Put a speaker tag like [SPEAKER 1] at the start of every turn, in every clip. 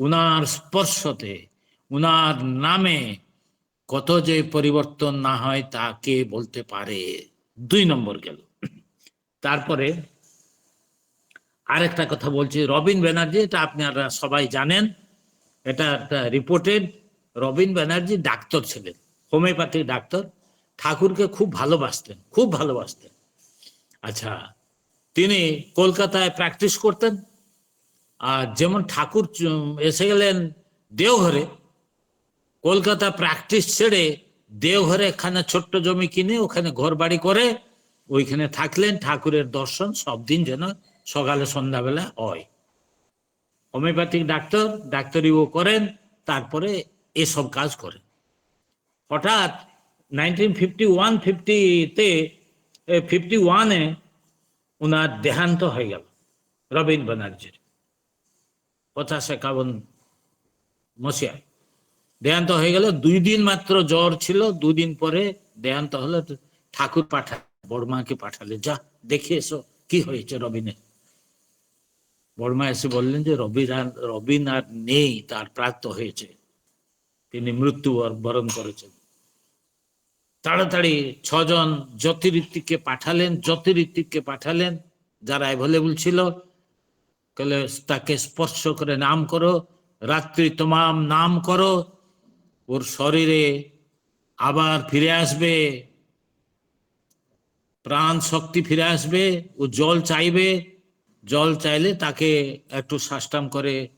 [SPEAKER 1] উনার স্পর্শতে, উনার নামে কত যে পরিবর্তন না হয় তাকে বলতে পারে? দুই নম্বর গেল। তারপরে আরেকটা কথা বলছি, রবিন ব্যানার্জি, এটা আপনারা সবাই জানেন, এটা একটা রিপোর্টেড রবিন ব্যানার্জি ডাক্তার ছিলেন হোমিওপ্যাথিক ডাক্তার, ঠাকুরকে খুব ভালোবাসতেন খুব ভালোবাসতেন। আচ্ছা তিনি কলকাতায় প্র্যাকটিস করতেন আর যেমন ঠাকুর এসে গেলেন দেওঘরে, কলকাতা প্র্যাকটিস ছেড়ে দেওঘরে এখানে ছোট্ট জমি কিনে ওখানে ঘর বাড়ি করে ওইখানে থাকলেন, ঠাকুরের দর্শন সব দিন যেন সকালে সন্ধ্যাবেলা হয়। হোমিওপ্যাথিক ডাক্তার, ডাক্তারিও করেন, তারপরে এসব কাজ করেন। হঠাৎ নাইনটিন ফিফটি ওয়ান ফিফটিতে ফিফটি ওয়ানে ওনার দেহান্ত হয়ে গেল রবীন্দ্র ব্যানার্জির পঞ্চাশ একাবন মশিয়া। দেহান্ত হয়ে গেল দুই দিন মাত্র জ্বর ছিল, দুদিন পরে দেহান্ত হলো ঠাকুর পাঠা বড়মাকে পাঠালে, যা, দেখে এসো, কি হয়েছে রবিনের? বড়মা এসে বললেন যে আর, রবিন আর নেই, তার প্রাপ্ত হয়েছে। তিনি মৃত্যু বরণ করেছেন। তাড়াতাড়ি ছজন জ্যোতিরিত্তিককে পাঠালেন জ্যোতিরিত্তিককে পাঠালেন, যারা অ্যাভেলেবল ছিল কলে তাকে স্পর্শ করে নাম করো, রাত্রি তমাম নাম করো, ওর শরীরে আবার ফিরে আসবে, প্রাণ শক্তি ফিরে আসবে, ও জল চাইবে, জল চাইলে তাকে একটু সাষ্টাম করে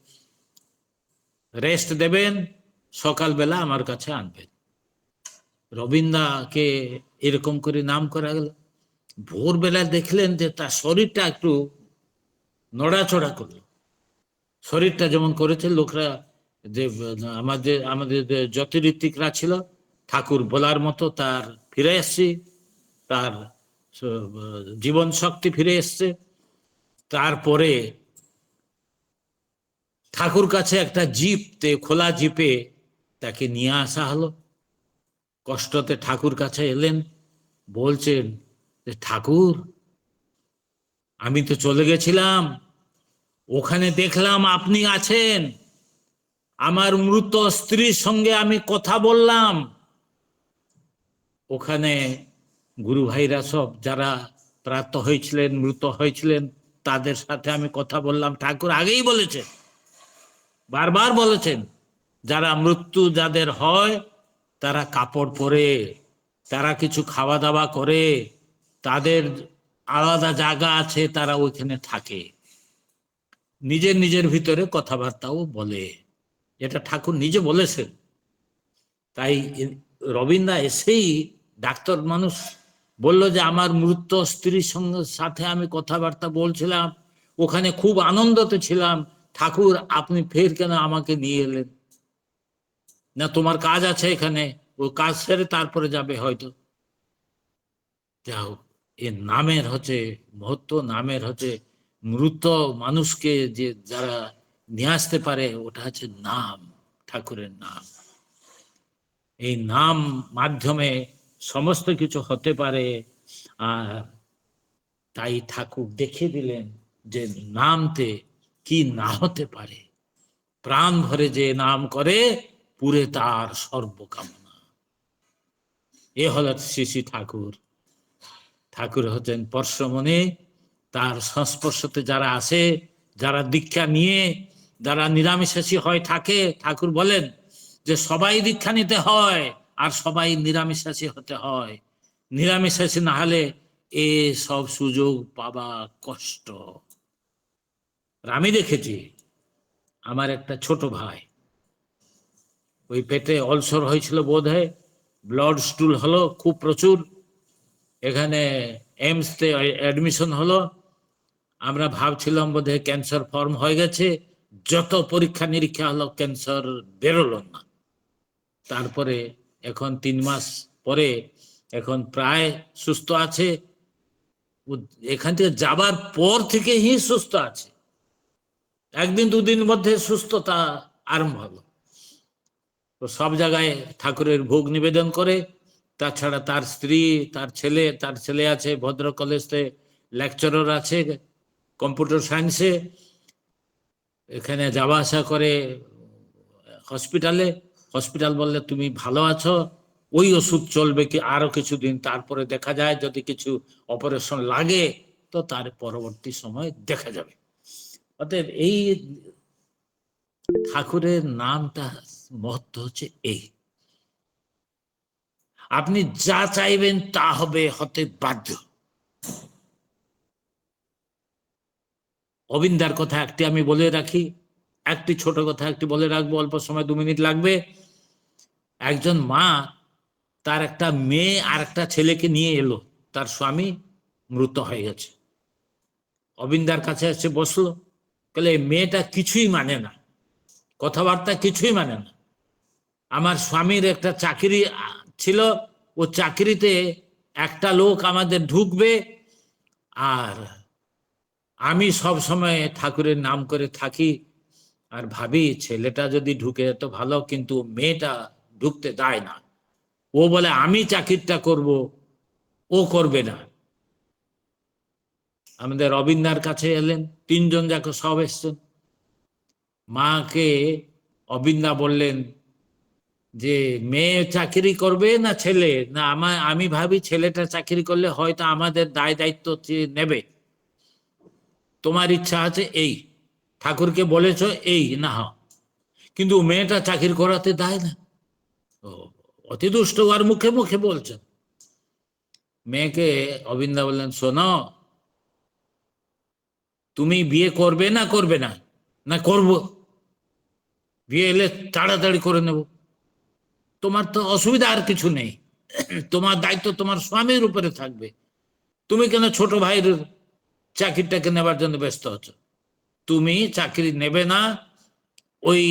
[SPEAKER 1] রেস্ট দেবেন, সকালবেলা আমার কাছে আনবেন। রবীন্দ্রাকে এরকম করে নাম করা গেল। ভোরবেলা দেখলেন যে তার শরীরটা একটু নড়াচড়া করল। শরীরটা যেমন করেছে, লোকরা যে, আমাদের আমাদের যে জ্যোতিরিত্তিকরা ছিল, ঠাকুর বলার মতো তার ফিরে এসছে, তার জীবন শক্তি ফিরে এসছে। তারপরে ঠাকুর কাছে একটা জিপতে খোলা জিপে তাকে নিয়ে আসা হলো। কষ্টতে ঠাকুর কাছে এলেন, বলছেন যে, ঠাকুর আমি তো চলে গেছিলাম। ওখানে দেখলাম আপনি আছেন। আমার মৃত স্ত্রীর সঙ্গে আমি কথা বললাম। ওখানে গুরু ভাইরা সব যারা প্রাপ্ত হয়েছিলেন, মৃত হয়েছিলেন, তাদের সাথে আমি কথা বললাম। ঠাকুর আগেই বলেছেন বারবার বলেছেন, যারা মৃত্যু যাদের হয়, তারা কাপড় পরে, তারা কিছু খাওয়া দাওয়া করে, তাদের আলাদা জায়গা আছে, তারা ওইখানে থাকে। নিজের নিজের ভিতরে কথাবার্তাও বলে। এটা ঠাকুর নিজে বলেছেন। তাই রবীন্দ্র এসেই ডাক্তার মানুষ বলল যে, আমার মৃত স্ত্রীর সঙ্গে সাথে আমি কথাবার্তা বলছিলাম। ওখানে খুব আনন্দতে ছিলাম। ঠাকুর, আপনি ফের কেন আমাকে নিয়ে এলেন? না, তোমার কাজ আছে এখানে। ও কাজ সেরে তারপরে যাবে হয়তো। যাও এ নামের হচ্ছে, মহত্ব নামের হচ্ছে মৃত মানুষকে যে যারা নিয়ে আসতে পারে, ওটা হচ্ছে নাম, ঠাকুরের নাম। এই নাম মাধ্যমে সমস্ত কিছু হতে পারে, আর তাই ঠাকুর দেখে দিলেন যে নামতে কি না হতে পারে। প্রাণ ভরে যে নাম করে, পুরে তার সর্বকামনা। এ হল শ্রী শ্রী ঠাকুর। ঠাকুর হচ্ছেন পরশমণি। তার সংস্পর্শতে যারা আসে যারা দীক্ষা নিয়ে, যারা নিরামিষাসী হয় থাকে, ঠাকুর বলেন যে সবাই দীক্ষা নিতে হয় আর সবাই নিরামিষাসী হতে হয়। নিরামিষাসী না হলে এ সব সুযোগ পাবা কষ্ট। আমি দেখেছি আমার একটা ছোট ভাই, ওই পেটে অলসর হয়েছিল বোধ হয় ব্লড স্টুল হলো খুব প্রচুর। এখানে এইমসতে অ্যাডমিশন হলো। আমরা ভাবছিলাম বোধহয় ক্যান্সার ফর্ম হয়ে গেছে। যত পরীক্ষা নিরীক্ষা হলো ক্যান্সার বেরোলো না। তারপরে এখন তিন মাস পরে এখন প্রায় সুস্থ আছে। এখান থেকে যাবার পর থেকেই সুস্থ আছে। একদিন দুদিন মধ্যে সুস্থতা আরম্ভ হলো। সব জায়গায় ঠাকুরের ভোগ নিবেদন করে তাছাড়া তার স্ত্রী, তার ছেলে তার ছেলে আছে ভদ্র কলেজে লেকচারার আছে কম্পিউটার সায়েন্সে এখানে যাওয়া আসা করে হসপিটালে হসপিটাল বললে, তুমি ভালো আছো? ওই ওষুধ চলবে কি আরও কিছুদিন? তারপরে দেখা যায় যদি কিছু অপারেশন লাগে, তো তার পরবর্তী সময় দেখা যাবে। অতএব এই ঠাকুরের নামটা মহত্ব হচ্ছে এই। আপনি যা চাইবেন তা হবে, হতে বাধ্য। অবিন্দার কথা একটি আমি বলে রাখি, একটি ছোট কথা একটি বলে রাখব, অল্প সময় দু মিনিট লাগবে। একজন মা, তার একটা মেয়ে আর একটা ছেলেকে নিয়ে এলো, তার স্বামী মৃত হয়ে গেছে। অবিন্দার কাছে এসে বসল, বলে মেয়েটা কিছুই মানে না, কথাবার্তা কিছুই মানে না। আমার স্বামীর একটা চাকরি ছিল, ও চাকরিতে একটা লোক আমাদের ঢুকবে আর আমি সব সময় ঠাকুরের নাম করে থাকি। আর ভাবি, ছেলেটা যদি ঢুকে তো ভালো, কিন্তু মেয়েটা ঢুকতে দেয় না। ও বলে, আমি চাকরিটা করব, ও করবে না। আমাদের অবিন্দার কাছে এলেন, তিনজন যাকে সব এসছেন। মাকে অবিন্দা বললেন যে মেয়ে চাকরি করবে না ছেলে? না আমার আমি ভাবি ছেলেটা চাকরি করলে হয়তো আমাদের দায় দায়িত্ব নেবে। তোমার ইচ্ছা আছে এই। ঠাকুরকে বলেছ এই, না। কিন্তু মেয়েটা চাকরি করাতে দেয় না। অতি দুষ্ট আর মুখে মুখে বলছেন মেয়েকে অবিন্দা বললেন, শোনো, তুমি বিয়ে করবে না করবে না? না করব। বিয়ে এলে তাড়াতাড়ি করে নেব। তোমার তো অসুবিধা আর কিছু নেই। তোমার দায়িত্ব তোমার স্বামীর উপরে থাকবে। তুমি কেন ছোট ভাইয়ের চাকরিটাকে নেবার জন্য ব্যস্ত আছো? তুমি চাকরি নেবে না, ওই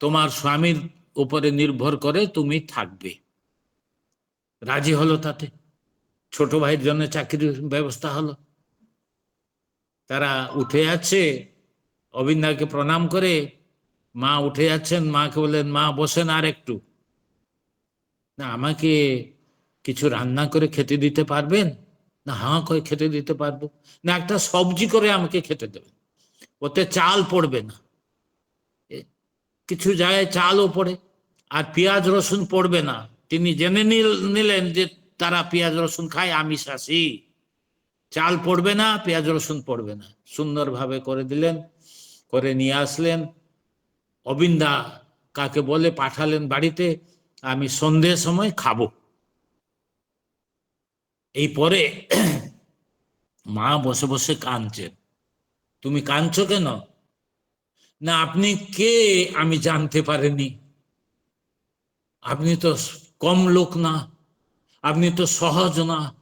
[SPEAKER 1] তোমার স্বামীর উপরে নির্ভর করে তুমি থাকবে। রাজি হলো তাতে? ছোট ভাইয়ের জন্য চাকরির ব্যবস্থা হলো? তারা উঠে যাচ্ছে অবিন্দাকে প্রণাম করে মা উঠে যাচ্ছেন, মাকে বললেন, মা, বসেন আর একটু। না, আমাকে কিছু রান্না করে খেতে দিতে পারবেন? না হ্যাঁ করে খেতে দিতে পারব। না, একটা সবজি করে আমাকে খেতে দেবেন। ওতে চাল পড়বে না। কিছু জায়গায় চালও পড়ে, আর পেঁয়াজ, রসুন পড়বে না। তিনি জেনে নিলেন যে তারা পেঁয়াজ, রসুন খায় আমিষাসী চাল পড়বে না, পেঁয়াজ, রসুন পড়বে না। সুন্দরভাবে করে দিলেন, করে নিয়ে আসলেন। অবিন্দা কাকে বলে পাঠালেন বাড়িতে, আমি সন্ধ্যের সময় খাব। এই পরে মা বসে বসে কাঁদছেন। তুমি কাঁদছ কেন? না, আপনি কে আমি জানতে পারিনি। আপনি তো কম লোক না, আপনি তো সহজ না।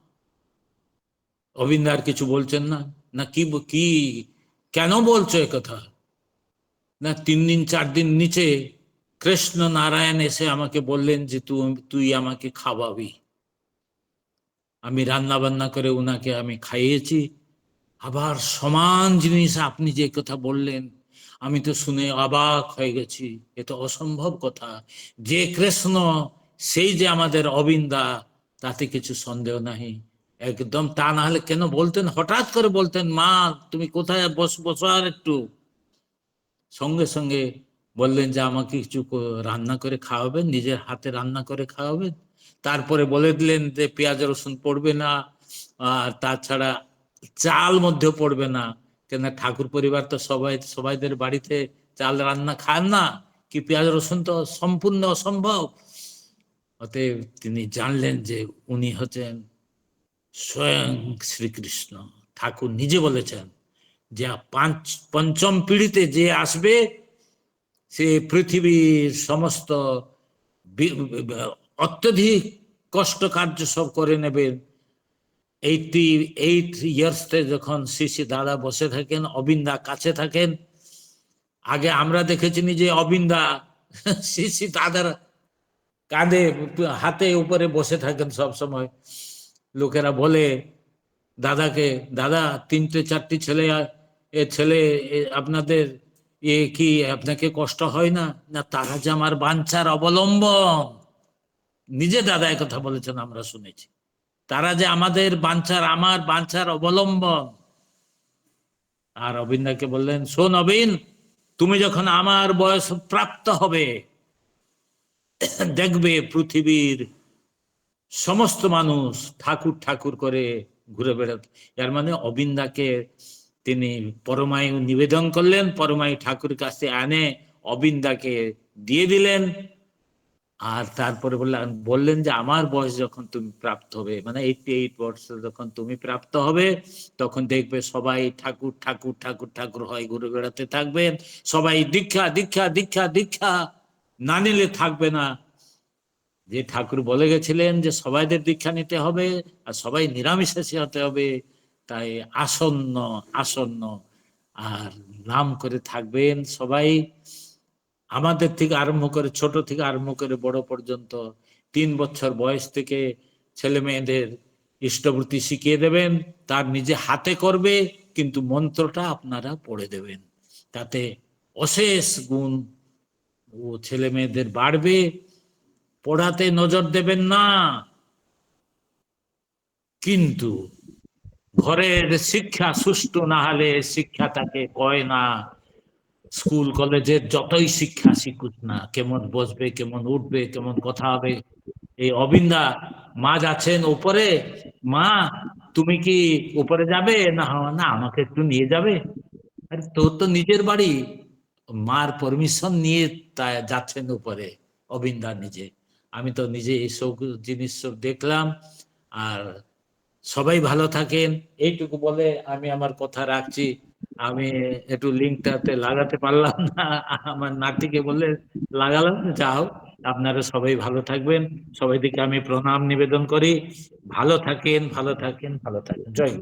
[SPEAKER 1] অবিন্দার কিছু বলছেন না। না, কি কি, কেন বলছো কথা? না, তিন দিন, চার দিন নিচে কৃষ্ণ নারায়ণ এসে আমাকে বললেন যে তুই তুই আমাকে খাওয়াবি। আমি রান্না বান্না করে উনাকে আমি খাইয়েছি। আবার সমান জিনিস আপনি যে কথা বললেন, আমি তো শুনে অবাক হয়ে গেছি। এ তো অসম্ভব কথা। যে কৃষ্ণ, সেই যে আমাদের অবিন্দা, তাতে কিছু সন্দেহ নাই একদম তা না হলে কেন বলতেন? হঠাৎ করে বলতেন, মা, তুমি কোথায়? বস, বসো আর একটু। সঙ্গে সঙ্গে বললেন যে, আমাকে কিছু রান্না করে খাওয়াবেন, নিজের হাতে রান্না করে খাওয়াবেন। তারপরে বলে দিলেন যে, পেঁয়াজ, রসুন পড়বে না, আর তাছাড়া চাল মধ্যে পড়বে না। কেন ঠাকুর পরিবার তো সবাই, সবাইদের বাড়িতে চাল রান্না খান না, কি পেঁয়াজ, রসুন তো সম্পূর্ণ অসম্ভব। অতএব তিনি জানলেন যে, উনি হচ্ছেন স্বয়ং শ্রীকৃষ্ণ। ঠাকুর নিজে বলেছেন যে পাঁচ, পঞ্চম পিঢ়িতে যে আসবে, সে পৃথিবীর সমস্ত অত্যধিক কষ্ট কার্য সব করে নেবেন এইটি, এইট ইয়ার্সতে যখন শিশি দাদা বসে থাকেন, অবিন্দা কাছে থাকেন, আগে আমরা দেখেছি যে অবিন্দা শিশি দাদার কাঁধে, হাতে উপরে বসে থাকেন সব সময়। লোকেরা বলে, দাদাকে, দাদা, তিনটে, চারটি ছেলে এ ছেলে আপনাদের এ কি আপনাকে কষ্ট হয় না? না, তারা যে আমার বাঞ্ছার অবলম্বন। নিজে দাদা কথা বলেছেন, আমরা শুনেছি। তারা যে আমাদের বাঞ্ছার, আমার বাঞ্ছার অবলম্বন। আর অবিন্দাকে বললেন, শোন অবিন, তুমি যখন আমার বয়স প্রাপ্ত হবে, দেখবে পৃথিবীর সমস্ত মানুষ ঠাকুর ঠাকুর করে ঘুরে বেড়াতে এর মানে অবিন্দাকে তিনি পরমায়ু নিবেদন করলেন, পরমায়ু ঠাকুর কাছে আনে অবিন্দাকে দিয়ে দিলেন। আর তারপরে বললেন বললেন যে, আমার বয়স যখন তুমি প্রাপ্ত হবে মানে এইটি এইট বছর যখন তুমি প্রাপ্ত হবে, তখন দেখবে সবাই ঠাকুর ঠাকুর ঠাকুর ঠাকুর হয় ঘুরে বেড়াতে থাকবেন সবাই দীক্ষা দীক্ষা দীক্ষা দীক্ষা, না নিলে থাকবে না। যে ঠাকুর বলে গেছিলেন যে, সবাইদের দীক্ষা নিতে হবে আর সবাই নিরামিষাসী হতে হবে। তাই আসন্ন আসন্ন। আর নাম করে থাকবেন সবাই। আমাদের থেকে আরম্ভ করে, ছোট থেকে আরম্ভ করে বড় পর্যন্ত তিন বছর বয়স থেকে ছেলে মেয়েদের ইষ্টবৃত্তি শিখিয়ে দেবেন। তার নিজে হাতে করবে, কিন্তু মন্ত্রটা আপনারা পড়ে দেবেন। তাতে অশেষ গুণ ও ছেলে মেয়েদের বাড়বে। পড়াতে নজর দেবেন না। কিন্তু ঘরের শিক্ষা সুষ্ঠু না হলে শিক্ষা তাকে কয় না। স্কুল কলেজের যতই শিক্ষা শিখুক না কেমন বসবে কেমন উঠবে কেমন কথা হবে এই অবিন্দা মা যাচ্ছেন উপরে মা তুমি কি উপরে যাবে? না "হ্যাঁ, না আমাকে একটু নিয়ে যাবে। আরে তোর তো নিজের বাড়ি। মার পারমিশন নিয়ে যাচ্ছেন উপরে অবিন্দা নিজে। আমি তো নিজে এইসব জিনিস সব দেখলাম আর সবাই ভালো থাকেন। এইটুকু বলে আমি আমার কথা রাখছি। আমি একটু লিঙ্কটাতে লাগাতে পারলাম না। আমার নাতিকে বলে লাগালাম যাও আপনারা সবাই ভালো থাকবেন। সবাই দিকে আমি প্রণাম নিবেদন করি। ভালো থাকেন ভালো থাকেন ভালো থাকেন। জয়।